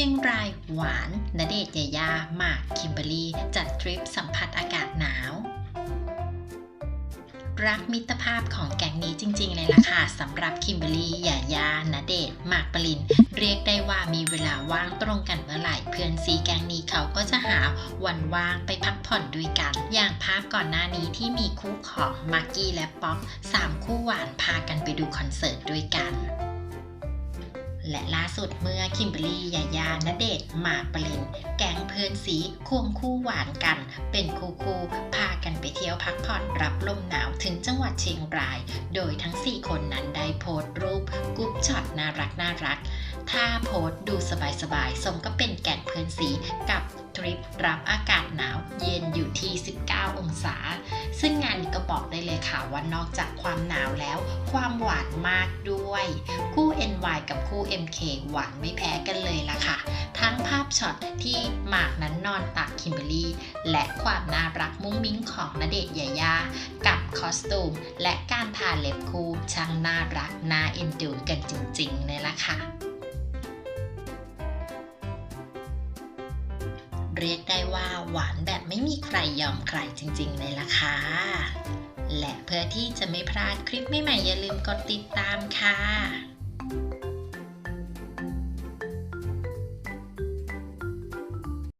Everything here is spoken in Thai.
ชียงรายหวานณเดชยายาหมากคิมเบอรี่ จัดทริปสัมผัสอากาศหนาว รักมิตรภาพของแก๊งนี้จริง ๆ เลยล่ะค่ะสำหรับคิมเบอรี่ยายาณเดชหมากปริน เรียกได้ว่ามีเวลาว่างตรงกันเมื่อไหร่เพื่อนซีแก๊งนี้เขาก็จะหาวันว่างไปพักผ่อนด้วยกัน อย่างภาพก่อนหน้านี้ที่มีคู่ของมากกี้และป๊อกสามคู่หวานพากันไปดูคอนเสิร์ตด้วยกัน และล่าสุดเมื่อคิมเบอรี่ยายาณเดชหมากปรินแก๊งเพื่อนสีควงคู่หวานกัน เป็นคู่คู่พากันไปเที่ยวพักผ่อนรับลมหนาวถึงจังหวัดเชียงราย โดยทั้ง 4 คนนั้นได้โพสต์รูปกรุ๊ปช็อตน่ารักน่ารักถ้าโพสต์ดูสบายๆสมก็เป็นแก๊งเพื่อนสีกับทริปรับอากาศหนาวเย็นอยู่ที่ 19 องศา ซึ่งงานนี้ก็บอกได้เลยค่ะว่านอกจากความหนาวแล้ว ความหวานมากด้วย คู่ NY MK หวานไม่แพ้กันเลยล่ะค่ะ ทั้งภาพช็อตที่หมากนั้นนอนตักคิมเบอรี่ และความน่ารักมุ้งมิ้งของณเดชน์ยายา กับคอสตูม และการทาเล็บคู่ช่างน่ารักน่าเอ็นดูกันจริงๆเลยล่ะค่ะเรียกได้ว่าหวานแบบไม่มีใครยอมใครจริงๆเลยล่ะค่ะ และเพื่อที่จะไม่พลาดคลิปใหม่ๆอย่าลืมกดติดตามค่ะ